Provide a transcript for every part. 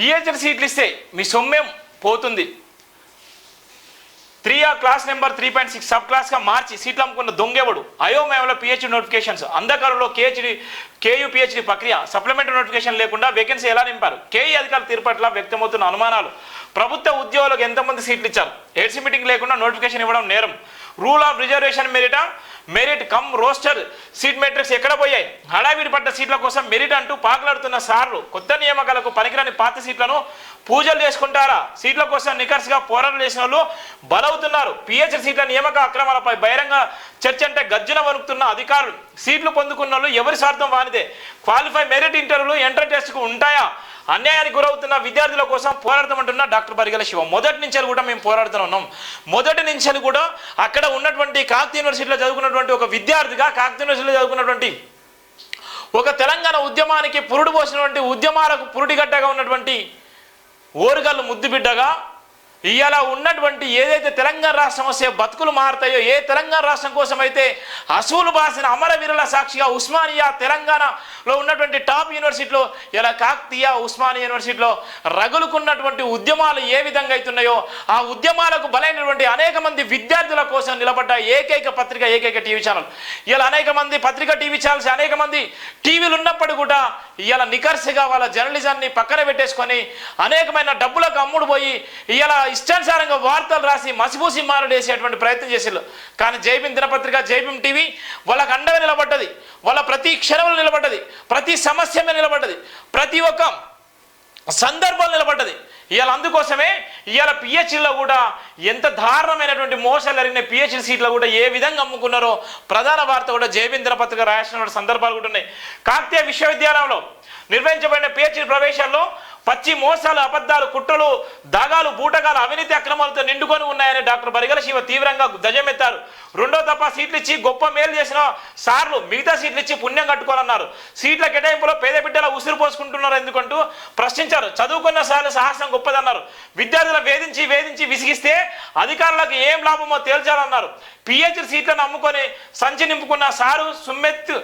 PhD సీట్లు ఇస్తే మీ సొమ్మేం పోతుంది. త్రీ ఆ class number three point six sub క్లాస్గా మార్చి సీట్లు అమ్ముకున్న దొంగెవడు? అయోమయంలో పిహెచ్డి నోటిఫికేషన్స్. అంధకారంలో కేహెచ్డి కేయూ పిహెచ్డి ప్రక్రియ. సప్లిమెంటరీ నోటిఫికేషన్ లేకుండా వేకెన్సీ ఎలా నింపారు? కేఈ అధికారులు తీర్పట్ల వ్యక్తమవుతున్న అనుమానాలు. ప్రభుత్వ ఉద్యోగులకు ఎంతమంది సీట్లు ఇచ్చారు? ఎయిడ్స్ మీటింగ్ లేకుండా నోటిఫికేషన్ ఇవ్వడం నేరం. Rule of reservation merit merit cum roster seat matrix ఎక్కడ పోయాయి? హడావిడి పడ్డ సీట్ల కోసం మెరిట్ అంటూ పాకులాడుతున్న సార్లు కొత్త నియామకాలకు పనికిరాని పాత సీట్లను పూజలు చేసుకుంటారా? సీట్ల కోసం నికర్స్గా పోరాటం చేసిన వాళ్ళు బలవుతున్నారు. పిహెచ్డి సీట్ల నియామక అక్రమాలపై బహిరంగ చర్చ అంటే గర్జన వణుకుతున్న అధికారులు. సీట్లు పొందుకున్న వాళ్ళు ఎవరి స్వార్థం వానిదే? క్వాలిఫై మెరిట్ ఇంటర్వ్యూలు ఎంటర్ టెస్ట్కు ఉంటాయా? అన్యాయానికి గురవుతున్న విద్యార్థుల కోసం పోరాడతామంటున్న డాక్టర్ బరిగల శివ. మొదటి నుంచి కూడా మేము పోరాడుతూ ఉన్నాం. మొదటి నుంచి కూడా అక్కడ ఉన్నటువంటి కాకతీయ యూనివర్సిటీలో చదువుకున్నటువంటి ఒక విద్యార్థిగా కాకతీయ యూనివర్సిటీలో చదువుకున్నటువంటి ఒక తెలంగాణ ఉద్యమానికి పురుడు పోసినటువంటి ఉద్యమాలకు పురుడిగడ్డగా ఉన్నటువంటి ఓరుగల్లు ముద్దుబిడ్డగా ఇవాళ ఉన్నటువంటి ఏదైతే తెలంగాణ రాష్ట్రం వస్తే బతుకులు మారుతాయో ఏ తెలంగాణ రాష్ట్రం కోసం అయితే అసూలు బాసిన అమరవీరుల సాక్షిగా ఉస్మానియా తెలంగాణలో ఉన్నటువంటి టాప్ యూనివర్సిటీలో ఇలా కాక్తియా ఉస్మానియా యూనివర్సిటీలో రగులుకున్నటువంటి ఉద్యమాలు ఏ విధంగా అవుతున్నాయో ఆ ఉద్యమాలకు బలైనటువంటి అనేక మంది విద్యార్థుల కోసం నిలబడ్డ ఏకైక పత్రిక ఏకైక టీవీ ఛానల్. ఇలా అనేక మంది పత్రిక టీవీ ఛానల్స్ అనేక మంది టీవీలు ఉన్నప్పుడు కూడా ఇలా నికర్సిగా వాళ్ళ జర్నలిజాన్ని పక్కన పెట్టేసుకొని అనేకమైన డబ్బులకు అమ్ముడు పోయి ఇలా ఇష్టానుసారంగా వార్తలు రాసి మసిపూసి మారడేసేటువంటి ప్రయత్నం చేసేళ్ళు కానీ జైబీం దినపత్రిక జైబీం టీవీ వాళ్ళకు అండగా నిలబడ్డది. వాళ్ళ ప్రతి క్షణంలో నిలబడ్డది. ప్రతి సమస్య మీద నిలబడ్డది. ప్రతి ఒక్క సందర్భాలు నిలబడ్డది. ఇవాళ అందుకోసమే ఇవాళ పిహెచ్డీలో కూడా ఎంత దారుణమైనటువంటి మోసాలు జరిగిన పిహెచ్డీ సీట్లో కూడా ఏ విధంగా అమ్ముకున్నారో ప్రధాన వార్త కూడా జయబింద్ర పత్రిక రాసిన సందర్భాలు కూడా ఉన్నాయి. కాకతీయ విశ్వవిద్యాలయంలో నిర్వహించబడిన పిహెచ్డీ ప్రవేశాల్లో పచ్చి మోసాలు అబద్ధాలు కుట్రలు దాగాలు బూటగాలు అవినీతి అక్రమాలతో నిండుకొని ఉన్నాయని డాక్టర్ బరిగల శివ తీవ్రంగా ధ్వజమెత్తారు. రెండో తప్ప సీట్లు ఇచ్చి గొప్ప మేలు చేసిన సార్లు మిగతా సీట్లు ఇచ్చి పుణ్యం కట్టుకోవాలన్నారు. సీట్ల కేటాయింపులో పేద బిడ్డల ఉసిరు పోసుకుంటున్నారు ఎందుకంటూ ప్రశ్నించారు. చదువుకున్న సార్లు సాహసం గొప్పదన్నారు. విద్యార్థులను వేధించి వేధించి విసిగిస్తే అధికారులకు ఏం లాభమో తేల్చాలన్నారు. పిహెచ్డి సీట్లను అమ్ముకొని సంచి నింపుకున్న సారు సుమ్మెత్తు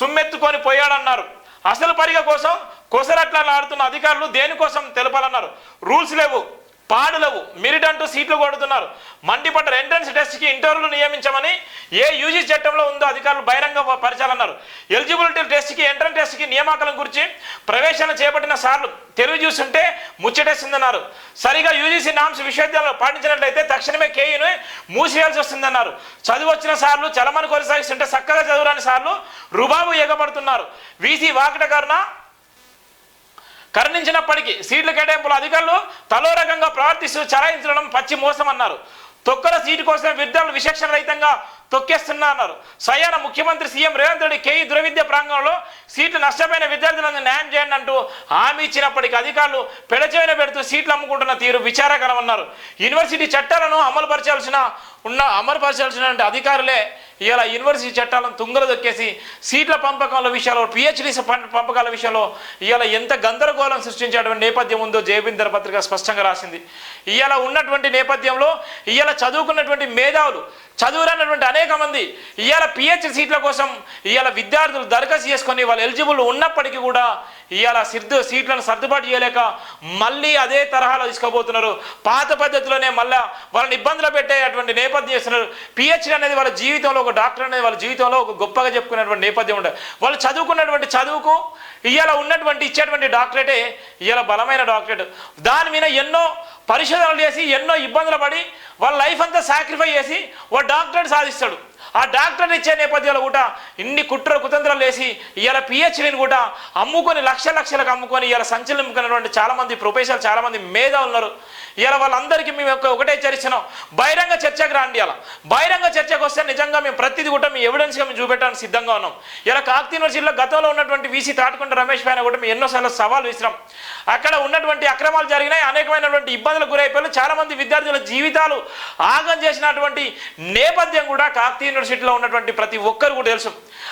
సుమ్మెత్తుకొని పోయాడన్నారు. అసలు పరిగ కోసం కొసరట్లా ఆడుతున్న అధికారులు దేనికోసం తెలపాలన్నారు? రూల్స్ లేవు పాడు లేవు మెరిట్ అంటూ సీట్లు కొడుతున్నారు. మండిపడ్డ ఎంట్రన్స్ టెస్ట్కి ఇంటర్వ్యూలు నియమించమని ఏ యూజీ చట్టంలో ఉందో అధికారులు బహిరంగ పరిచాలన్నారు. ఎలిజిబిలిటీ టెస్ట్కి ఎంట్రన్స్ టెస్ట్కి నియామకాలం గురించి ప్రవేశన చేపట్టిన సార్లు తెలుగు చూస్తుంటే ముచ్చటేస్తుందన్నారు. సరిగా యూజీసీ నామ్స్ విశ్వవిద్యాలయంలో పాటించినట్లయితే తక్షణమే కేయును మూసివేయాల్సి వస్తుందన్నారు. చదువు వచ్చిన సార్లు చలమని కొనసాగిస్తుంటే చక్కగా చదువురాని సార్లు రుబాబు ఎగబడుతున్నారు. వీసీ వాకటకరణ కరుణించినప్పటికీ సీట్ల కేటాయింపుల అధికారులు తలో రకంగా ప్రవర్తిస్తూ చలాయించడం పచ్చి మోసం అన్నారు తొక్కల సీటు కోసం విద్యార్థులు విచక్షణ రహితంగా తొక్కేస్తున్నా అన్నారు. స్వయాన ముఖ్యమంత్రి సీఎం రేవంత్ రెడ్డి కేఈ దురవిద్య ప్రాంగణంలో సీట్లు నష్టమైన విద్యార్థులను న్యాయం చేయండి అంటూ హామీ ఇచ్చినప్పటికీ అధికారులు పెడచేవిన పెడుతూ సీట్లు అమ్ముకుంటున్న తీరు విచారకరం అన్నారు యూనివర్సిటీ చట్టాలను అమలుపరచాల్సిన ఉన్న అమలుపరచాల్సిన అధికారులే ఇలా యూనివర్సిటీ చట్టాలను తుంగలు దొక్కేసి సీట్ల పంపకాల విషయాల్లో పిహెచ్డి పంపకాల విషయంలో ఇవాళ ఎంత గందరగోళం సృష్టించేటువంటి నేపథ్యం ఉందో జయబిందర పత్రిక స్పష్టంగా రాసింది. ఇవాళ ఉన్నటువంటి నేపథ్యంలో ఇవాళ చదువుకున్నటువంటి మేధావులు చదువురానటువంటి అనేక మంది ఇవాళ పిహెచ్డి సీట్ల కోసం ఇవాళ విద్యార్థులు దరఖాస్తు చేసుకొని వాళ్ళు ఎలిజిబుల్ ఉన్నప్పటికీ కూడా ఇవాళ సిద్ధు సీట్లను సర్దుబాటు చేయలేక మళ్ళీ అదే తరహాలో తీసుకోబోతున్నారు పాత పద్ధతిలోనే మళ్ళా వాళ్ళని ఇబ్బందులు పెట్టేటువంటి నేపథ్యం చేస్తున్నారు. పిహెచ్డి అనేది వాళ్ళ జీవితంలో ఒక డాక్టర్ అనేది వాళ్ళ జీవితంలో ఒక గొప్పగా చెప్పుకునేటువంటి నేపథ్యం ఉంటుంది వాళ్ళు చదువుకున్నటువంటి చదువుకు ఇవాళ ఉన్నటువంటి ఇచ్చేటువంటి డాక్టరేటే ఇవాళ బలమైన డాక్టరేట్. దాని మీద ఎన్నో పరిశోధనలు చేసి ఎన్నో ఇబ్బందులు పడి వాళ్ళ లైఫ్ అంతా సాక్రిఫై చేసి ఓ డాక్టరేట్ సాధిస్తాడు. ఆ డాక్టర్ని ఇచ్చే నేపథ్యంలో కూడా ఇన్ని కుట్ర కుతంత్రాలు వేసి ఇవాళ పిహెచ్డీని కూడా అమ్ముకొని లక్ష లక్షలకు అమ్ముకొని ఇవాళ సంచలింపుకున్నటువంటి చాలామంది ప్రొఫెసర్లు చాలామంది మేధా ఉన్నారు. ఇవాళ వాళ్ళందరికీ మేము యొక్క ఒకటే చర్చినాం బహిరంగ చర్చకు రాండి ఇలా బహిరంగ చర్చకు వస్తే నిజంగా మేము ప్రతిదీ కూడా మీ ఎవిడెన్స్గా మేము చూపెట్టడానికి సిద్ధంగా ఉన్నాం. ఇలా కాకతీయ యూనివర్సిటీలో గతంలో ఉన్నటువంటి వీసీ తాటుకుంట రమేష్ పైన కూడా మేము ఎన్నోసార్లు సవాల్ విసిరాం. అక్కడ ఉన్నటువంటి అక్రమాలు జరిగినాయి అనేకమైనటువంటి ఇబ్బందులకు గురైపోయారు. చాలామంది విద్యార్థుల జీవితాలు ఆగం చేసినటువంటి నేపథ్యం కూడా కాకతీయ యూనివర్సిటీలో ఉన్నటువంటి ప్రతి ఒక్కరు కూడా తెలుసు.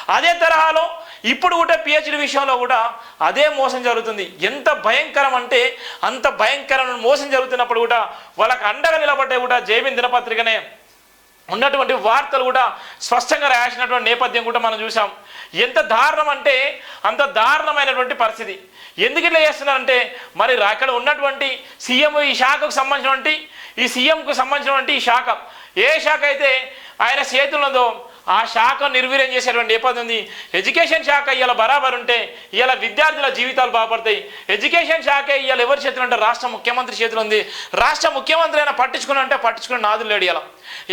అదే తరహాలో ఇప్పుడు కూడా పిహెచ్డి విషయంలో కూడా అదే మోసం జరుగుతుంది. ఎంత భయంకరం అంటే అంత భయంకరమైన మోసం జరుగుతున్నప్పుడు కూడా వాళ్ళకి అండగా నిలబడ్డే కూడా జైబిన్ దినపత్రికనే ఉన్నటువంటి వార్తలు కూడా స్పష్టంగా రాసినటువంటి నేపథ్యం కూడా మనం చూసాం ఎంత దారుణం అంటే అంత దారుణమైనటువంటి పరిస్థితి. ఎందుకు ఇట్లా చేస్తున్నారంటే మరి రా- అక్కడ ఉన్నటువంటి సీఎం ఈ శాఖకు సంబంధించినటువంటి ఈ సీఎంకు సంబంధించినటువంటి ఈ శాఖ. ఏ శాఖ అయితే ఆయన చేతులతో ఆ శాఖ నిర్వీర్యం చేసేటువంటి నేపథ్యం ఉంది. ఎడ్యుకేషన్ శాఖ ఇవాళ బరాబర్ ఉంటే ఇవాళ విద్యార్థుల జీవితాలు బాగుపడతాయి. ఎడ్యుకేషన్ శాఖ ఇవాళ ఎవరి చేతులు అంటే రాష్ట్ర ముఖ్యమంత్రి చేతులు ఉంది. రాష్ట్ర ముఖ్యమంత్రి అయినా పట్టించుకుని అంటే పట్టించుకుని నాదులు లేడు ఇలా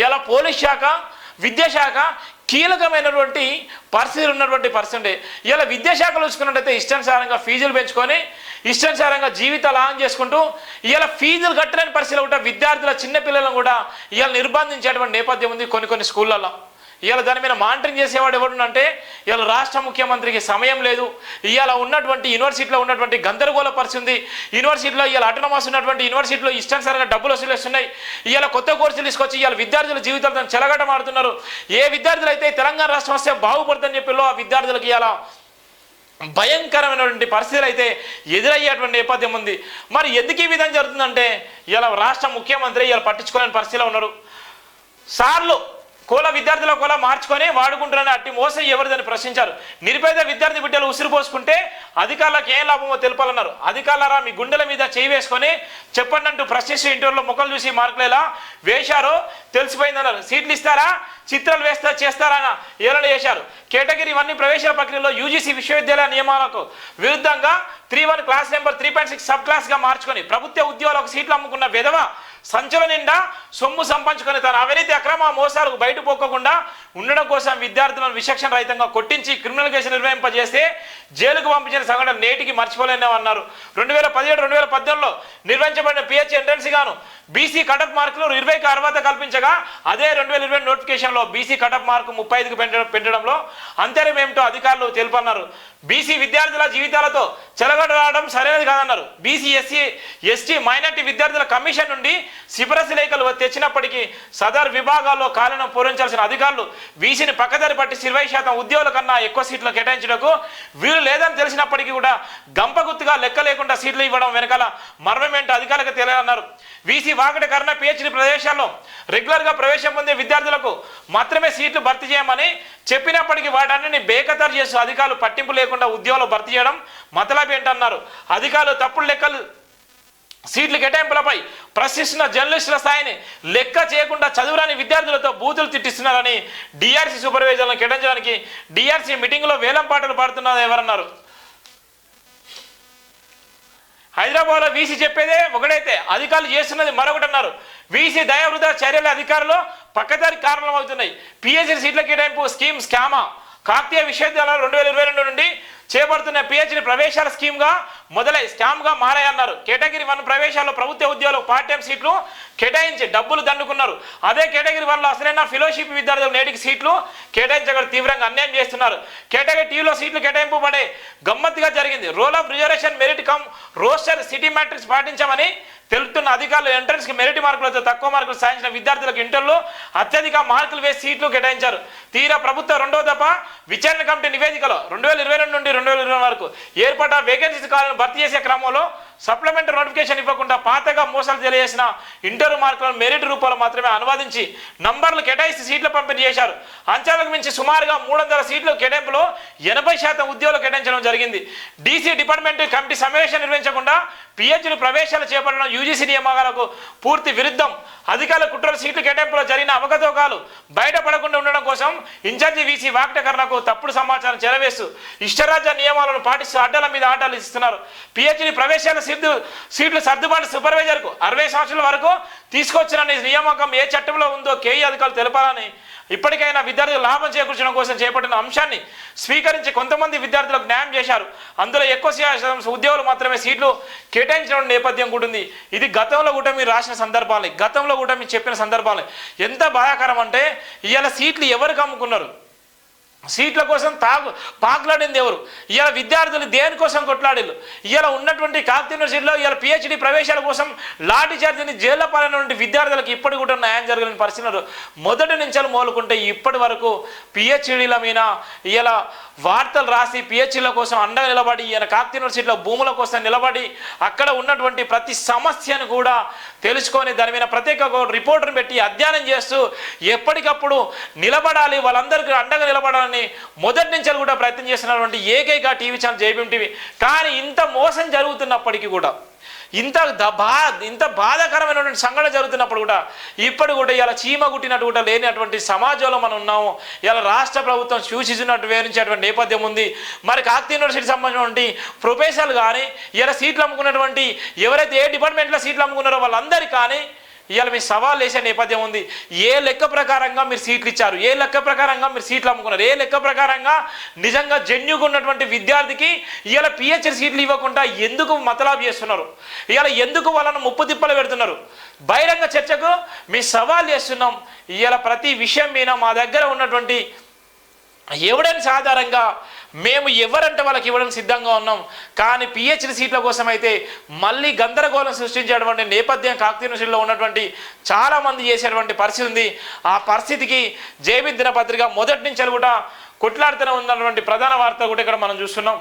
ఇలా పోలీస్ శాఖ విద్యాశాఖ కీలకమైనటువంటి పరిస్థితులు ఉన్నటువంటి పరిస్థితి ఇలా విద్యాశాఖలు చూసుకున్నట్టయితే ఇష్టానుసారంగా ఫీజులు పెంచుకొని ఇష్టానుసారంగా జీవితాలు ఆన్ చేసుకుంటూ ఇలా ఫీజులు కట్టలేని పరిస్థితులు కూడా విద్యార్థుల చిన్నపిల్లలను కూడా ఇలా నిర్బంధించేటువంటి నేపథ్యం ఉంది కొన్ని కొన్ని స్కూళ్ళల్లో. ఇవాళ దాని మీద మానిటరింగ్ చేసేవాడు ఎవడు అంటే ఇవాళ రాష్ట్ర ముఖ్యమంత్రికి సమయం లేదు. ఇవాళ ఉన్నటువంటి యూనివర్సిటీలో ఉన్నటువంటి గందరగోళ పరిస్థితి యూనివర్సిటీలో ఇవాళ అటోనమస్ ఉన్నటువంటి యూనివర్సిటీలో ఇష్టానుసారంగా డబ్బులు వసూలు చేస్తున్నాయి. ఇవాళ కొత్త కోర్సులు తీసుకొచ్చి ఇవాళ విద్యార్థుల జీవితాలతో చెలగట మారుతున్నారు ఏ విద్యార్థులు అయితే తెలంగాణ రాష్ట్రం వస్తే బాగుపడుతుందని చెప్పిలో ఆ విద్యార్థులకు ఇవాళ భయంకరమైనటువంటి పరిస్థితులు అయితే ఎదురయ్యేటువంటి నేపథ్యం ఉంది. మరి ఎందుకు ఈ విధంగా జరుగుతుందంటే ఇలా రాష్ట్ర ముఖ్యమంత్రి ఇలా పట్టించుకోలేని పరిస్థితిలో ఉన్నారు. సార్లు కుల విద్యార్థుల కుల మార్చుకొని వాడుకుంటున్న అట్టి మోసం ఎవరిదని ప్రశ్నించారు. నిరుపేద విద్యార్థి బిడ్డలు ఉసిరు పోసుకుంటే అధికారులకు ఏం లాభమో తెలపాలన్నారు. అధికారులరా మీ గుండెల మీద చేయి వేసుకొని చెప్పండి అంటూ ప్రశ్నిస్తూ ఇంటర్లో ముఖం చూసి మార్కులు ఎలా వేశారో తెలిసిపోయిందన్నారు. సీట్లు ఇస్తారా? చిత్రాలు వేస్తా చేస్తారా ఏలన చేశారు కేటగిరీ ఇవన్నీ ప్రవేశాల ప్రక్రియలో యూజీసీ విశ్వవిద్యాలయ నియమాలకు విరుద్ధంగా three one class number three point six sub క్లాస్గా మార్చుకొని ప్రభుత్వ ఉద్యోగాలకు సీట్లు అమ్ముకున్న విధవ సంచుల నిండా సొమ్ము సంపాదించుకొని తన అవినీతి అక్రమ మోసాలకు బయట పోకకుండా ఉండడం కోసం విద్యార్థులను విచక్షణ రహితంగా కొట్టించి క్రిమినల్ కేసు నిర్వహింపజేస్తే జైలుకు పంపించిన సంఘటన నేటికి మర్చిపోలేనివన్నారు రెండు వేల పదిహేడు రెండు వేల పద్దెనిమిదిలో నిర్వహించబడిన పిహెచ్ ఎంట్రన్స్ గాను బీసీ కటప్ మార్కులు ఇరవైకి అర్హత కల్పించగా అదే రెండు వేల ఇరవై నోటిఫికేషన్లో బీసీ కటప్ మార్కు ముప్పై ఐదుకు పెంచడం పెంచడంలో అంతరం ఏమిటో అధికారులు తెలుపన్నారు. బీసీ విద్యార్థుల జీవితాలతో చెలగడరావడం సరైనది కాదన్నారు. బీసీ ఎస్సీ ఎస్టీ మైనార్టీ విద్యార్థుల కమిషన్ నుండి సిఫరసు లేఖలు తెచ్చినప్పటికీ సదర్ విభాగాల్లో కాలను పూరించాల్సిన అధికారులు వీసీని పక్కదారి పట్టి ఇరవై శాతం ఉద్యోగుల కన్నా ఎక్కువ సీట్లు కేటాయించడకు వీలు లేదని తెలిసినప్పటికీ కూడా గంపగుత్తుగా లెక్క లేకుండా సీట్లు ఇవ్వడం వెనకాల మర్మమేంటో అధికారులకు తెలియాలన్నారు. వీసీ వాకటి కర్ణ పిహెచ్డి ప్రదేశాల్లో రెగ్యులర్గా ప్రవేశం పొందే విద్యార్థులకు మాత్రమే సీట్లు భర్తీ చేయమని చెప్పినప్పటికీ వాటన్నిటిని బేఖతారు చేస్తూ అధికారులు పట్టింపు లేకుండా ఉద్యోగాలు భర్తీ చేయడం మతలబి ఏంటన్నారు. అధికారులు తప్పుడు లెక్కలు సీట్ల కేటాయింపులపై ప్రశ్నిస్తున్న జర్నలిస్టుల స్థాయిని లెక్క చేయకుండా చదువురాని విద్యార్థులతో బూతులు తిట్టిస్తున్నారని డిఆర్సీ సూపర్వైజర్లను కేటాయించడానికి డిఆర్సీ మీటింగ్లో వేలం పాటలు పాడుతున్నది ఎవరన్నారు. హైదరాబాద్లో వీసీ చెప్పేదే ఒకడైతే అధికారులు చేస్తున్నది మరొకటి అన్నారు వీసీ దయావృత చర్యల అధికారులు పక్కదారి కారణం అవుతున్నాయి పిహెచ్డి సీట్ల కేటాయింపు స్కీమ్ స్కామా. కాకతీయ విశ్వవిద్యాలయాలు రెండు వేల ఇరవై రెండు నుండి చేపడుతున్న పిహెచ్డి ప్రవేశాల స్కీమ్గా మొదలై స్కామ్గా మారాయన్నారు. కేటగిరీ వన్ ప్రవేశాల్లో ప్రభుత్వ ఉద్యోగులకు పార్ట్ టైం సీట్లు కేటాయించి డబ్బులు దండుకున్నారు. అదే కేటగిరీ వన్లో అసలైన ఫెలోషిప్ విద్యార్థులు నేటికి సీట్లు కేటాయించగల తీవ్రంగా అన్యాయం చేస్తున్నారు. కేటగిరీ టీలో సీట్లు కేటాయింపు పడే గమ్మత్తుగా జరిగింది. Roll of reservation merit cum roster city matrix పాటించామని తెలుపుతున్న అధికారులు ఎంట్రన్స్కి మెరిట్ మార్కులతో తక్కువ మార్కులు సాధించిన విద్యార్థులకు ఇంటర్లో అత్యధిక మార్కులు వేసి సీట్లు కేటాయించారు. తీరా ప్రభుత్వ రెండవ దఫ విచారణ కమిటీ నివేదికలో రెండు వేల ఇరవై రెండు నుండి రెండు వేల ఇరవై వరకు ఏర్పడ్డ వేకెన్సీ కాలను భర్తీ చేసే క్రమంలో సప్లిమెంటరీ నోటిఫికేషన్ ఇవ్వకుండా పాతగా మోసాలు తెలియజేసిన ఇంటర్ మార్కులను మెరిట్ రూపంలో మాత్రమే అనువాదించి నంబర్లు కేటాయిస్తే సీట్లు పంపిణీ చేశారు. అంచనాలకు మించి సుమారుగా మూడు వందల సీట్లు కేటాయింపులో ఎనభై శాతం ఉద్యోగులు కేటాయించడం జరిగింది. డీసీ డిపార్ట్మెంట్ కమిటీ సమావేశం నిర్వహించకుండా పిహెచ్డి ప్రవేశాలు చేపట్టడం యూజీసీ నియమాలకు పూర్తి విరుద్ధం. అధికారుల కుట్రలు సీట్లు కేటాయింపులో జరిగిన అవకతవకాలు బయటపడకుండా ఉండడం కోసం ఇన్ఛార్జి వీసీ వాక్టకరణకు తప్పుడు సమాచారం చెరవేస్తూ ఇష్టరాజ్య నియమాలను పాటిస్తూ అడ్డల మీద ఆటలు ఇస్తున్నారు. పిహెచ్డి ప్రవేశాల సిద్ధు సీట్లు సర్దుబాటు సూపర్వైజర్కు అరవై సంవత్సరాల వరకు తీసుకొచ్చిన నియామకం ఏ చట్టంలో ఉందో కేఈ అధికారులు తెలపాలని ఇప్పటికైనా విద్యార్థులు లాభం చేకూర్చడం కోసం చేపట్టిన అంశాన్ని స్వీకరించి కొంతమంది విద్యార్థులకు న్యాయం చేశారు. అందులో ఎక్కువ శాతం ఉద్యోగులు మాత్రమే సీట్లు కేటాయించడం నేపథ్యం కూడా ఉంది ఇది గతంలో కూడా మీరు రాసిన సందర్భాలు. గతంలో కూడా మీరు చెప్పిన సందర్భాలు. ఎంత బాధాకరం అంటే ఇవాళ సీట్లు ఎవరికి అమ్ముకున్నారు? సీట్ల కోసం తాగు పాకులాడింది ఎవరు? ఇవాళ విద్యార్థులు దేనికోసం కొట్లాడిల్లు? ఇవాళ ఉన్నటువంటి కాకతీయ యూనివర్సిటీలో ఇవాళ పిహెచ్డి ప్రవేశాల కోసం లాఠీ చార్జీని జైల్లో పాలైనటువంటి విద్యార్థులకు ఇప్పటి కూడా న్యాయం జరగలేని పరిస్థితులు మొదటి నుంచి మోలుకుంటే ఇప్పటి వరకు పిహెచ్డీల మీద ఇవాళ వార్తలు రాసి పిహెచ్డీల కోసం అండగా నిలబడి ఈయన కాకతీయ యూనివర్సిటీలో భూముల కోసం నిలబడి అక్కడ ఉన్నటువంటి ప్రతి సమస్యను కూడా తెలుసుకొని దాని మీద ప్రత్యేక రిపోర్టర్ని పెట్టి అధ్యయనం చేస్తూ ఎప్పటికప్పుడు నిలబడాలి వాళ్ళందరికీ అండగా నిలబడాలని మొదటి నుంచి కూడా ప్రయత్నం చేస్తున్నటువంటి ఏకైక టీవీ ఛానల్ జేబీఎం టీవీ. కానీ ఇంత మోసం జరుగుతున్నప్పటికీ కూడా ఇంత ద బా ఇంత బాధాకరమైనటువంటి సంఘటన జరుగుతున్నప్పుడు కూడా ఇప్పుడు కూడా ఇలా చీమ కుట్టినట్టు కూడా లేనటువంటి సమాజంలో మనం ఉన్నాము. ఇలా రాష్ట్ర ప్రభుత్వం సూచించినట్టు వేరించేటువంటి నేపథ్యం ఉంది. మరి కాకతీయ యూనివర్సిటీ సంబంధించినటువంటి ప్రొఫెసర్లు కానీ ఇలా సీట్లు అమ్ముకున్నటువంటి ఎవరైతే ఏ డిపార్ట్మెంట్లో సీట్లు అమ్ముకున్నారో వాళ్ళందరికీ కానీ ఇవాళ మీ సవాల్ వేసే నేపథ్యం ఉంది. ఏ లెక్క ప్రకారంగా మీరు సీట్లు ఇచ్చారు? ఏ లెక్క ప్రకారంగా మీరు సీట్లు అమ్ముకున్నారు? ఏ లెక్క ప్రకారంగా నిజంగా జెన్యుగా ఉన్నటువంటి విద్యార్థికి ఇవాళ పిహెచ్డి సీట్లు ఇవ్వకుండా ఎందుకు మతలాబ్ చేస్తున్నారు? ఇవాళ ఎందుకు వాళ్ళను ముప్పు తిప్పలు పెడుతున్నారు? బహిరంగ చర్చకు మీ సవాల్ చేస్తున్నాం. ఇవాళ ప్రతి విషయం మీద మా దగ్గర ఉన్నటువంటి ఎవిడెన్స్ ఆధారంగా మేము ఎవరంటే వాళ్ళకి ఇవ్వడం సిద్ధంగా ఉన్నాం. కానీ పిహెచ్డి సీట్ల కోసం అయితే మళ్ళీ గందరగోళం సృష్టించేటువంటి నేపథ్యం కాకతీయ యూనివర్సిటీలో ఉన్నటువంటి చాలామంది చేసేటువంటి పరిస్థితి ఉంది. ఆ పరిస్థితికి జేబీ దినపత్రిక మొదటి నుంచి కూడా కొట్లాడుతూనే ఉన్నటువంటి ప్రధాన వార్త కూడా ఇక్కడ మనం చూస్తున్నాం.